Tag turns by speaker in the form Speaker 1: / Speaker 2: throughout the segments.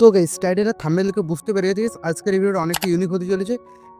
Speaker 1: তো guys thumbnail দেখে বুঝতে পেরে গেছিস আজকের ভিডিওটা অনেকটা ইউনিক হতে চলেছে।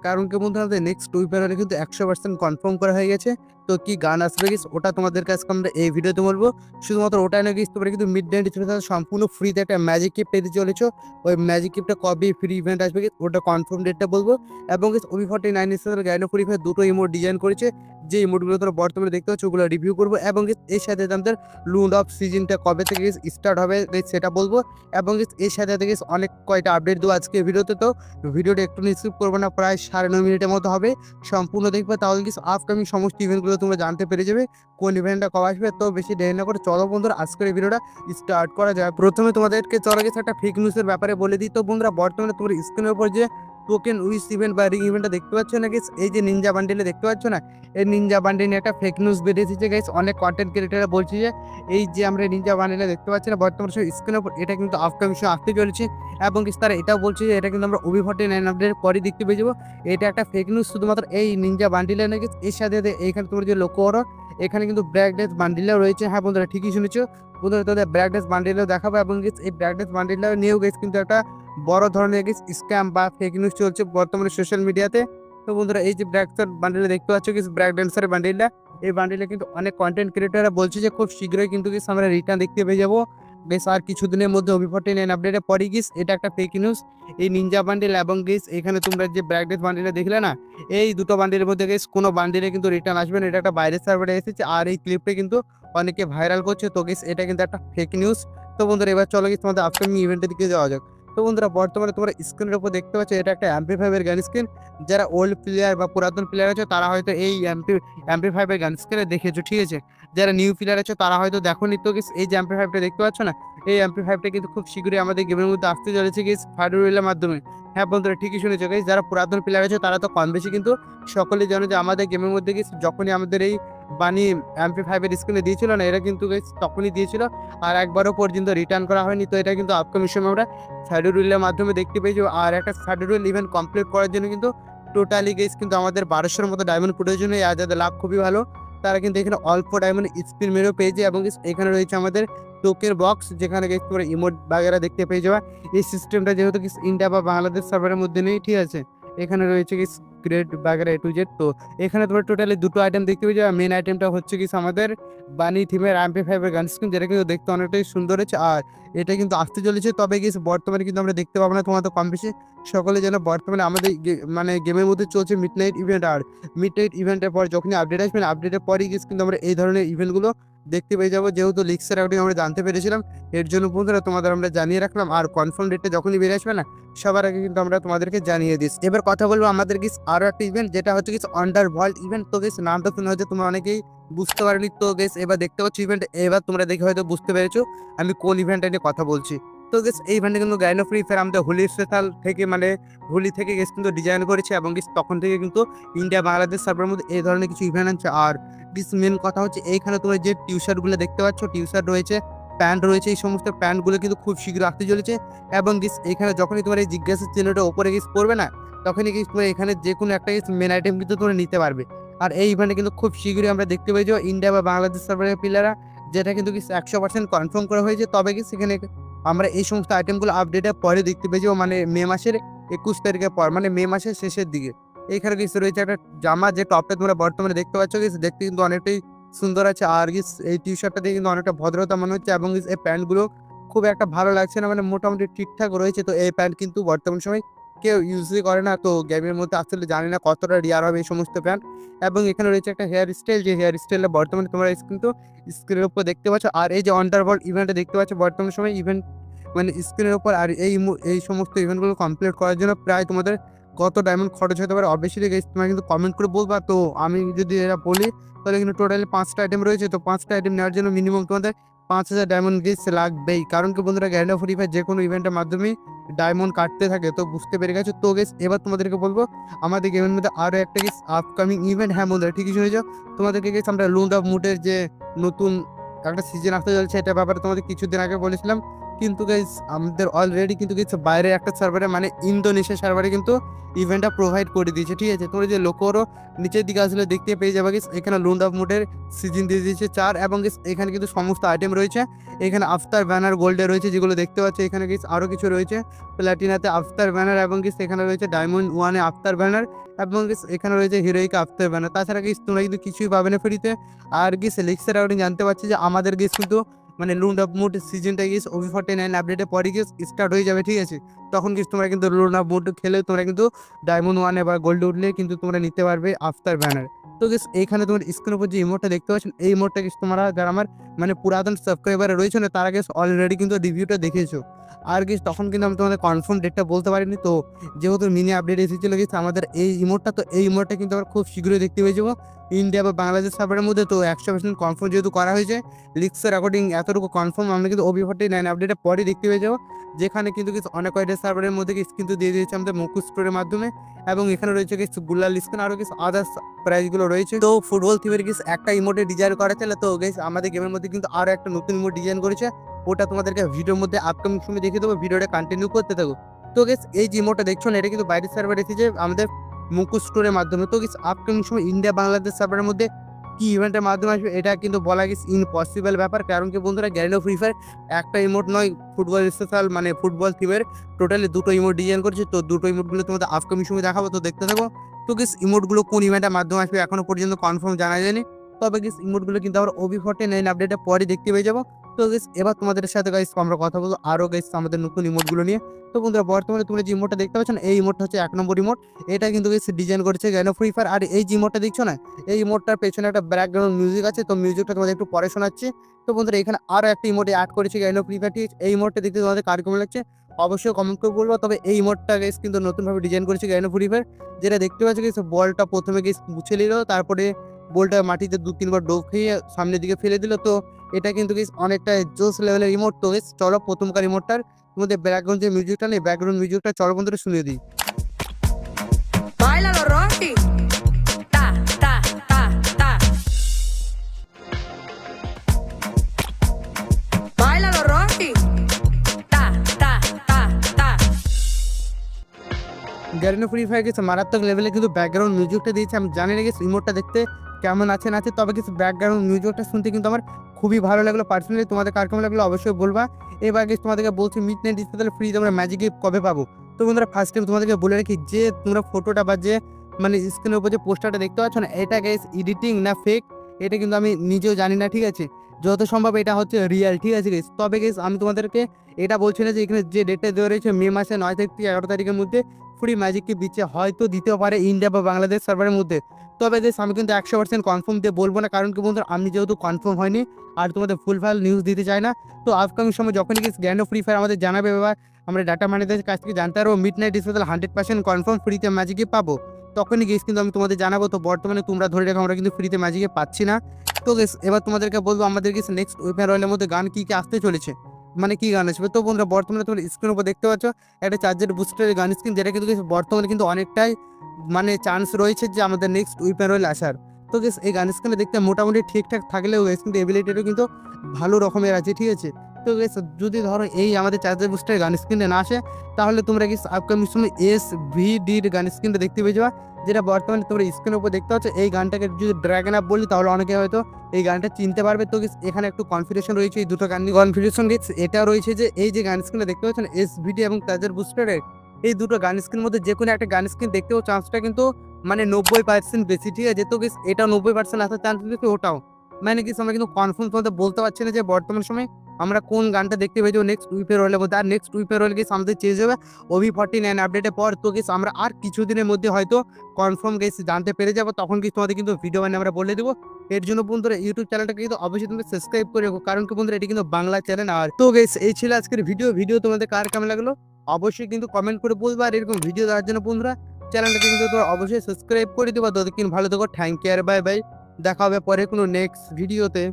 Speaker 1: কারণ কি বন্ধু আমাদের নেক্সট উইপারে কিন্তু একশো পার্সেন্ট কনফার্ম করা হয়ে গেছে। তো কি গান আসবে গেছ ওটা তোমাদের কাছে আমরা এই ভিডিওতে বলব। শুধুমাত্র ওটাই না গেছ তোমরা কিন্তু মিড নাইট সম্পূর্ণ ফ্রিতে একটা ম্যাজিক কিপ পেতে চলেছো। ওই ম্যাজিক কিপটা কবে ফ্রি ইভেন্ট আসবে গেছ ওটা কনফার্ম ডেটটা বলব। এবং গেছ ওবি ফর্টি নাইন ইসের গাইনো ফ্রি ফায়ার দুটো ইমোট ডিজাইন করেছে। যে ইমোটগুলো তোমরা বর্তমানে দেখতে পাচ্ছ, ওগুলো রিভিউ করব। এবং এর সাথে আমাদের লুন্ড অফ সিজনটা কবে থেকে স্টার্ট হবে সেটা বলব। এবং এর সাথে সাথে অনেক কয়টা আপডেট দেবো আজকে ভিডিওতে তো। ভিডিওটা একটু স্কিপ করব না, প্রায় সাড়ে নয় মিনিটের মতো হবে। সম্পূর্ণ দেখবে, তাহলে কিছু আপকামিং সমস্ত ইভেন্টগুলো তোমরা জানতে পেরে যাবে, কোন ইভেন্টটা কবে আসবে, তো বেশি দেরি না করে চলো বন্ধুরা, আজকের ভিডিওটা স্টার্ট করা যায় প্রথমে তোমাদেরকে চলো গেছে একটা ফেক নিউজের ব্যাপারে বলে দিই। তো বন্ধুরা, বর্তমানে তোমার স্ক্রিনের উপর যে টোকেন উইস ইভেন্ট বা রিং ইভেন্টটা দেখতে পাচ্ছ না গেস এই যে নিনজা বান্ডেলে দেখতে পাচ্ছ না? এই নিনজা বান্ডেল একটা ফেক নিউজ বেরিয়েছে গেস অনেক কন্টেন্ট ক্রিয়েটাররা বলছে যে, এই যে আমরা নিনজা বান্ডেলে দেখতে পাচ্ছি না, বর্তমান সময় স্ক্রিনের উপর এটা কিন্তু আপকামিং সময় আসতে চলেছে। এবং তারা এটাও বলছে যে, এটা কিন্তু আমরা ওবি ফর্টি নাইন আপডেট পরে দেখতে পেয়ে যাব। এটা একটা ফেক নিউজ শুধুমাত্র এই নিনজা বান্ডিলে না গেছে এর সাথে এইখানে তোমরা যে লক্ষ্য করো এখানে কিন্তু ব্র্যাকডেস বান্ডিলেও রয়েছে। হ্যাঁ বন্ধুরা, ঠিকই শুনেছো। বন্ধুরা তাদের ব্র্যাকডেস বান্ডিলেও দেখাবো। এবং এই ব্র্যাকডেস বান্ডিলটাও নিয়েও গেছে কিন্তু একটা বড় ধরনের স্ক্যাম বা ফেক নিউজ চলছে বর্তমানে সোশ্যাল মিডিয়াতে তো। বন্ধুরা, এই যে ব্র্যাকসার বান্ডিলে দেখতে পাচ্ছ কি ব্র্যাক ড্যান্সারের বান্ডিলটা এই বান্ডিলে কিন্তু অনেক কন্টেন্ট ক্রিয়েটাররা বলছে যে, খুব শীঘ্রই কিন্তু গেছে আমরা রিটার্ন দেখতে পেয়ে যাব। বেশ, আর কিছুদিনের মধ্যে ওবি ফর্টি নাইন আপডেটে পরে গিস এটা একটা ফেক নিউজ এই নিনজা বান্ডিল এবং গেস এখানে তোমরা যে ব্র্যাকডেস বান্ডিলে দেখলে না, এই দুটো বান্ডিলের মধ্যে গেস কোনো বান্ডিলে কিন্তু রিটার্ন আসবে না, এটা একটা বাইরের সার্ভারে এসেছে। আর এই ক্লিপটা কিন্তু অনেকে ভাইরাল করছে, তো গেস এটা কিন্তু একটা ফেক নিউজ তো বন্ধুরা, এবার চলো গেস তোমাদের আপকামিং ইভেন্টের দিকে যাওয়া যাক। তো বন্ধুরা, বর্তমানে তোমরা স্ক্রিনের উপর দেখতে পাচ্ছ, এটা একটা এমপি ফাইভের গান স্ক্রিন যারা ওল্ড প্লেয়ার বা পুরাতন প্লেয়ার আছে, তারা হয়তো এই এমপি এমপি ফাইভের গান স্ক্রিনে দেখেছ, ঠিক আছে? যারা নিউ প্লেয়ার আছে তারা হয়তো দেখোনি তো guys, এই যে এমপি ফাইভটা দেখতে পাচ্ছ না? এই এমপি ফাইভটা কিন্তু খুব শীঘ্রই আমাদের গেমের মধ্যে আসতে চলেছে গেস ফায়ারউইলের মাধ্যমে। হ্যাঁ বন্ধুরা ঠিকই শুনেছো গাইস যারা পুরাতন প্লেয়ার আছে তারা তো কম বেশি কিন্তু সকলে জানো যে আমাদের গেমের মধ্যে গেছে যখনই আমাদের এই বানি এমপি ফাইভের স্ক্রিনে দিয়েছিল না এরা কিন্তু তখনই দিয়েছিল। আর একবারও পর্যন্ত রিটার্ন করা হয়নি তো এটা কিন্তু আপকামিং সময় আমরা ফ্যাডুরুলের মাধ্যমে দেখতে পেয়েছি। আর একটা ফ্যাডুরুল ইভেন্ট কমপ্লিট করার জন্য কিন্তু টোটালি গেস কিন্তু আমাদের বারোশোর মতো ডায়মন্ড প্রয়োজন হয় আর যাদের লাভ খুবই ভালো। তারা কিন্তু এখানে অল্প ডায়মন্ড স্পিন মেরেও পেয়ে যায় এবং এখানে রয়েছে আমাদের টোকের বক্স যেখানে কিন্তু তোমরা ইমোট বাগেরা দেখতে পেয়ে যাওয়া এই সিস্টেমটা যেহেতু কি ইন্ডিয়া বা বাংলাদেশ সার্ভারের মধ্যে নেই, ঠিক আছে? এখানে রয়েছে কি গ্রেড বাগেরা এ টু জেড তো এখানে তোমরা টোটালি দুটো আইটেম দেখতে পেয়ে যাবে। মেন আইটেমটা হচ্ছে কি আমাদের বানি থিমের এমপি ফাইভের গান স্ক্রিন যেটা কিন্তু দেখতে অনেকটাই সুন্দর হচ্ছে আর এটা কিন্তু আসতে চলেছে, তবে গেস বর্তমানে কিন্তু আমরা দেখতে পাবো না তোমাদের কম বেশি। সকলে যেন বর্তমানে আমাদের মানে গেমের মধ্যে চলছে মিড নাইট ইভেন্ট আর মিড নাইট ইভেন্টের পর যখনই আপডেট আসবে আপডেটের পরই কিন্তু আমরা এই ধরনের ইভেন্টগুলো দেখতে পেয়ে যাব। যেহেতু লিক্সের আউটিং আমরা জানতে পেরেছিলাম, এর জন্য বন্ধুরা তোমাদের আমরা জানিয়ে রাখলাম, আর কনফার্ম ডেটটা যখনই বেরিয়ে আসবে না, সবার আগে কিন্তু আমরা তোমাদেরকে জানিয়ে দিস এবার কথা বলব আমাদের কিছু আরও একটা ইভেন্ট যেটা হচ্ছে কিছু আন্ডার ওয়ার্ল্ড ইভেন্ট তো গেস নামটা শুনে হয়তো তোমরা অনেকেই বুঝতে পারিনি। তো গেস এবার দেখতে পাচ্ছ ইভেন্ট এবার তোমরা দেখে হয়তো বুঝতে পেরেছ আমি কোন ইভেন্টটা নিয়ে কথা বলছি। তো গেস এই ইভেন্টে কিন্তু গাইনো ফ্রি ফায়ার আমাদের হোলি স্পেশাল থেকে মানে হোলি থেকে গেস কিন্তু ডিজাইন করেছে এবং গেস তখন থেকে কিন্তু ইন্ডিয়া বাংলাদেশ সার্ভারের মধ্যে এই ধরনের কিছু ইভেন্ট আছে। আর দিস মেন কথা হচ্ছে এইখানে তোমরা যে টি শার্টগুলো দেখতে পাচ্ছ টি শার্ট রয়েছে, প্যান্ট রয়েছে, এই সমস্ত প্যান্টগুলো কিন্তু খুব শীঘ্র আসতে চলেছে। এবং গিস এখানে যখনই তোমার এই জিজ্ঞাসা চিহ্নটা ওপরে গিস পড়বে না, তখনই গিস তোমরা এখানে যে কোনো একটা মেন আইটেম কিন্তু তোমরা নিতে পারবে। আর এই ইভেন্টে কিন্তু খুব শীঘ্রই আমরা দেখতে যে ইন্ডিয়া বা বাংলাদেশ সার্ভারের প্লেয়াররা যেটা কিন্তু কিছু একশো পার্সেন্ট কনফার্ম করা হয়েছে। তবে কি সেখানে আমরা এই সমস্ত আইটেমগুলো আপডেটের পরে দেখতে পেয়েছি মানে মে মাসের একুশ তারিখের পর মানে মে মাসের শেষের দিকে। এইখানে কিছু রয়েছে একটা জামা, যে টপটা তোমরা বর্তমানে দেখতে পাচ্ছ কিছু দেখতে কিন্তু অনেকটাই সুন্দর আছে। আর কি এই টি শার্টটা দিয়ে কিন্তু অনেকটা ভদ্রতা মনে হচ্ছে, এবং এই প্যান্টগুলো খুব একটা ভালো লাগছে না মানে মোটামুটি ঠিকঠাক রয়েছে। তো এই প্যান্ট কিন্তু বর্তমান সময় কেউ ইউজই করে না। তো গেমের মধ্যে আসলে জানি না কতটা রিয়ার হবে এই সমস্ত প্যান্ট এবং এখানে রয়েছে একটা হেয়ার স্টাইল যে হেয়ার স্টাইলটা বর্তমানে তোমরা কিন্তু স্ক্রিনের উপর দেখতে পাচ্ছ। আর এই যে আন্ডারওয়ার্ল্ড ইভেন্টে দেখতে পাচ্ছ, বর্তমান সময় ইভেন্ট মানে স্ক্রিনের উপর আর এই এই সমস্ত ইভেন্টগুলো কমপ্লিট করার জন্য প্রায় তোমাদের কত ডায়মন্ড খরচ হতে পারে? অবশ্যই গেছে তোমরা কিন্তু কমেন্ট করে বলবা। তো আমি যদি এরা বলি, তাহলে কিন্তু টোটালি পাঁচটা আইটেম রয়েছে। তো পাঁচটা আইটেম নেওয়ার জন্য মিনিমাম তোমাদের পাঁচ হাজার ডায়মন্ড গেস লাগবেই। কারণ কি বন্ধুরা গ্যান্ড অফ ফায়ার যে কোনো ইভেন্টের মাধ্যমে ডায়মন্ড কাটতে থাকে, তো বুঝতে পেরে গেছো? তো গেস এবার তোমাদেরকে বলব, আমাদের গেমের মধ্যে আরও একটা গেস আপকামিং ইভেন্ট হ্যাঁ বন্ধুরা, ঠিকই শুনেছো? তোমাদেরকে গেস আমরা লুন্ড অফ মুটের যে নতুন একটা সিজন আসতে চলছে এটা ব্যাপারে তোমাদের কিছুদিন আগে বলেছিলাম। কিন্তু গাইস আমাদের অলরেডি কিন্তু কিছু বাইরে একটা সার্ভারে মানে ইন্দোনেশিয়া সার্ভারে কিন্তু ইভেন্টটা প্রোভাইড করে দিয়েছে, ঠিক আছে? তোমরা যে লোকরও নিচের দিকে আসলে দেখতে পেয়ে যাবে গেস এখানে লুন্ড অফ মুডের সিজন দিয়ে দিয়েছে চার এবং guys, এখানে কিন্তু সমস্ত আইটেম রয়েছে। এখানে আফতার ব্যানার গোল্ডে রয়েছে, যেগুলো দেখতে পাচ্ছ, এখানে গেস আরও কিছু রয়েছে। প্ল্যাটিনাতে আফতার ব্যানার এবং গেস এখানে রয়েছে ডায়মন্ড ওয়ানে আফতার ব্যানার এবং এখানে রয়েছে হিরোইকা আফতার ব্যানার তাছাড়া গেস তোমরা কিন্তু কিছুই পাবে না ফ্রিতে আর গেস লেক্সার আউটিং জানতে পারছি যে আমাদের গেস কিন্তু মানে লুন্ড অফ মুড সিজনটা গিয়েছে ওভি ফর্টি নাইন আপডেটের পরে গিয়ে স্টার্ট হয়ে যাবে, ঠিক আছে? তখন গেস তোমরা কিন্তু অফ মুড খেলে, তোমরা কিন্তু ডায়মন্ড ওয়ানে বা গোল্ড উঠলে কিন্তু তোমরা নিতে পারবে আফতার ব্যানার তো গেস এইখানে তোমার স্ক্রিনের উপর যে ইমোটটা দেখতে পাচ্ছেন, এই ইমোটটা গেস তোমরা যারা আমার মানে পুরাতন সাবস্ক্রাইবার রয়েছে না তারা গেস অলরেডি কিন্তু রিভিউটা দেখেছ। আর গেস তখন কিন্তু আমি তোমাদের কনফার্ম ডেটটা বলতে পারিনি, তো যেহেতু মিনি আপডেট এসেছিল গেছে আমাদের এই ইমোটটা তো এই ইমোটটা কিন্তু আমরা খুব শীঘ্রই দেখতে পেয়ে যাব। ইন্ডিয়া বা বাংলাদেশ সার্ভারের মধ্যে, তো একশো পার্সেন্ট কনফার্ম যেহেতু করা হয়েছে লিক্সের অ্যাকর্ডিং এতটুকু কনফার্ম আমরা কিন্তু ওবি ফর্টি নাইন আপডেটের পরে দেখতে পেয়ে যাব। যেখানে কিন্তু কিছু অনেক কয়েকটা সার্ভারের মধ্যে কিছু কিন্তু দিয়ে দিয়েছে আমাদের মুকুশ স্টোরের মাধ্যমে এবং এখানে রয়েছে কিছু গুলাল লিস্কেন আরও কিছু আদার্স প্রাইজগুলো রয়েছে। তো ফুটবল থিমের কিছু একটা ইমোটে ডিজাইন করা ছিল। তো গেস আমাদের গেমের মধ্যে কিন্তু আরও একটা নতুন ইমোট ডিজাইন করেছে। ওটা তোমাদেরকে ভিডিওর মধ্যে আপকামিং সময় দেখিয়ে দেবো। ভিডিওটা কন্টিনিউ করতে থাকো। তো গেস এই যে ইমোটটা দেখছ না, এটা কিন্তু বাইরের সার্ভার এসেছে আমাদের মুকুশ স্টোরের মাধ্যমে। তো গেস আপকামিং সময় ইন্ডিয়া বাংলাদেশ সার্ভারের মধ্যে কি ইভেন্টের মাধ্যমে আসবে, এটা কিন্তু বলা গেছে ইম্পসিবল ব্যাপার। কারণ কি বন্ধুরা গ্যারেন্ড ফ্রি ফায়ার একটা ইমোট নয় ফুটবল স্পেশাল মানে ফুটবল থিমের টোটালি দুটো ইমোট ডিজাইন করেছে। তো দুটো ইমোটগুলো তোমাদের আপকামিং সময় দেখাবো, তো দেখতে থাকো। তো কিস ইমোটগুলো কোন ইভেন্টের মাধ্যমে আসবে এখনও পর্যন্ত কনফার্ম জানা যায়নি। তবে কিস ইমোটগুলো কিন্তু আমরা ওবি ফোরটি নাইন আপডেটের পরে দেখতে পেয়ে যাব। তো গেস এবার তোমাদের সাথে গাইস আমরা কথা বলব আরও গাইস আমাদের নতুন ইমোটগুলো নিয়ে। তো বন্ধুরা, বর্তমানে তোমরা যে ইমোটটা দেখতে পাচ্ছ না, এই ইমোটটা হচ্ছে এক নম্বর ইমোট এটা কিন্তু গেস ডিজাইন করেছে গ্যানো ফ্রি ফায়ার আর এই যে ইমোটটা দেখছ না, এই ইমোটটার পেছনে একটা ব্যাকগ্রাউন্ড মিউজিক আছে। তো মিউজিকটা তোমাদের একটু পরে শোনাচ্ছি। তো বন্ধুরা, এখানে আরও একটা ইমোটে অ্যাড করেছে গ্যানো ফ্রি ফায়ারটি এই ইমোটটা দেখতে তোমাদের কার কেমন লাগছে? অবশ্যই কমেন্ট করে বলব। তবে এই ইমোটটা গেস কিন্তু নতুনভাবে ডিজাইন করেছে গ্যানো ফ্রি ফায়ার যেটা দেখতে পাচ্ছ গেস বলটা প্রথমে গেস মুছে নিল, তারপরে বলটা মাটিতে দু তিনবার ডোব খেয়ে সামনের দিকে ফেলে দিল। তো এটা কিন্তু অনেকটা জোস লেভেলের রিমোট তো চলো প্রথমকার রিমোটটার মধ্যে ব্যাকগ্রাউন্ড যে মিউজিকটা নেই ব্যাকগ্রাউন্ড মিউজিকটা চলো বন্ধুরা শুনিয়ে দিই। গ্যারিনো ফ্রি ফায়ার গেছে মারাত্মক লেভেলে কিন্তু ব্যাকগ্রাউন্ড মিউজিকটা দিয়েছে। আমি জানি না রিমোটটা দেখতে কেমন আছে, না আছে, তবে কিছু ব্যাকগ্রাউন্ড মিউজিকটা শুনতে কিন্তু আমার খুবই ভালো লাগল। পার্সোনালি তোমাদের কার কেমন লাগল অবশ্যই বলবা। এবার গেছে তোমাদেরকে বলছি মিড নাইট ডিসপ্লে ফ্রি তোমরা ম্যাজিক কবে পাবো? তো বন্ধুরা ফার্স্ট টাইম তোমাদেরকে বলে রাখি, যে তোমরা ফটোটা বা যে মানে স্ক্রিনের উপর যে পোস্টারটা দেখতে পাচ্ছ না, এটা গেস এডিটিং না ফেক এটা কিন্তু আমি নিজেও জানি না, ঠিক আছে? যত সম্ভব এটা হচ্ছে রিয়েল ঠিক আছে গেস তবে গেস আমি তোমাদেরকে এটা বলছি না যে এখানে যে ডেটটা দেওয়া রয়েছে মে মাসে নয় থেকে এগারো তারিখের মধ্যে ফ্রি ম্যাজিককে বিচে হয়তো দিতেও পারে ইন্ডিয়া বা বাংলাদেশ সার্ভারের মধ্যে। তবে দেশ আমি কিন্তু একশো পার্সেন্ট কনফার্ম দিয়ে বলব না, কারণ কি বন্ধুরা, আমি যেহেতু কনফার্ম হয়নি আর তোমাদের ফুল ফাইল নিউজ দিতে চাই না, তো আপকামিং সময় যখনই কি গ্র্যান্ড ফ্রি ফায়ার আমাদের জানাবে, এবার আমরা ডাটা ম্যানেজারের কাছ থেকে জানতে পারব মিড নাইট ডিসপেশাল হান্ড্রেড পার্সেন্ট কনফার্ম ফ্রিতে ম্যাজিকে পাবো। তখনই গেস কিন্তু আমি তোমাদের জানাব, তো বর্তমানে তোমরা ধরে রাখো, আমরা কিন্তু ফ্রিতে ম্যাজিকে পাচ্ছি না। তো গেস এবার তোমাদেরকে বলব, আমাদের গেস নেক্সট ওয়েপার রয়েলের মধ্যে গান কী কী আসতে চলেছে? মানে কি গান আসবে? তো বন্ধুরা, বর্তমানে তোমরা স্ক্রিনের উপর দেখতে পাচ্ছ, একটা চার্জার বুস্টারের গান স্ক্রিন যেটা কিন্তু বর্তমানে কিন্তু অনেকটাই মানে চান্স রয়েছে যে আমাদের নেক্সট উইপেন রয়েল আসার। তো গেস এই গান স্ক্রিনে দেখতে মোটামুটি ঠিকঠাক থাকলেও গেস কিন্তু এবিলিটিও কিন্তু ভালো রকমের আছে, ঠিক আছে? তো যদি ধরো এই আমাদের চার্জার বুস্টারের গান স্ক্রিনে না আসে, তাহলে তোমরা গেস আপকামিং সময় এস ভি ডির গান স্ক্রিনটা দেখতে পেয়ে যাবা। যেটা বর্তমানে তোমরা স্ক্রিনের উপর দেখতে পাচ্ছ, এই গানটাকে যদি ড্র্যাগন আপ বলি, তাহলে অনেকে হয়তো এই গানটা চিনতে পারবে। তো এখানে একটু কনফিউশন রয়েছে, এই দুটো গান কনফিউশন গেছে এটা রয়েছে যে এই যে গান স্ক্রিনটা দেখতে পাচ্ছেন এস ভিডি এবং চার্জার বুস্টারের এই দুটো গান স্ক্রিনের মধ্যে যে কোনো একটা গান স্ক্রিন দেখতেও চান্সটা কিন্তু মানে নব্বই পার্সেন্ট বেশি, ঠিক আছে? তো এটা নব্বই পার্সেন্ট আসার চান্স বেশি ওটাও। মানে কি আমরা কিন্তু কনফার্ম তোমাদের বলতে পারছি না যে বর্তমান সময় আমরা কোন গানটা দেখতে পেয়েছি নেক্সট উইপের রয়েলের মধ্যে, আর নেক্সট উইপের রয়েল কি আমাদের চেয়ে যাবে ওভি ফর্টি নাইন আপডেটের পর তো গেস আমরা আর কিছুদিনের মধ্যে হয়তো কনফার্ম গেস জানতে পেরে যাব, তখন কি তোমাদের কিন্তু ভিডিও বানিয়ে আমরা বলে দেবো। এর জন্য বন্ধুরা ইউটিউব চ্যানেলটাকে কিন্তু অবশ্যই তুমি সাবস্ক্রাইব করে রাখো, কারণ কি বন্ধুরা, এটি কিন্তু বাংলা চ্যানেল আর তো গেস এই ছিল আজকের ভিডিও ভিডিও তোমাদের কার কেমন লাগল? অবশ্যই কিন্তু কমেন্ট করে বলব, আর এরকম ভিডিও দেওয়ার জন্য বন্ধুরা চ্যানেলটাকে কিন্তু তোমরা অবশ্যই সাবস্ক্রাইব করে দেবো। ততক্ষণ ভালো থেকো থ্যাংক ইউ আর বাই বাই দেখা হবে পরে কোনো নেক্সট ভিডিওতে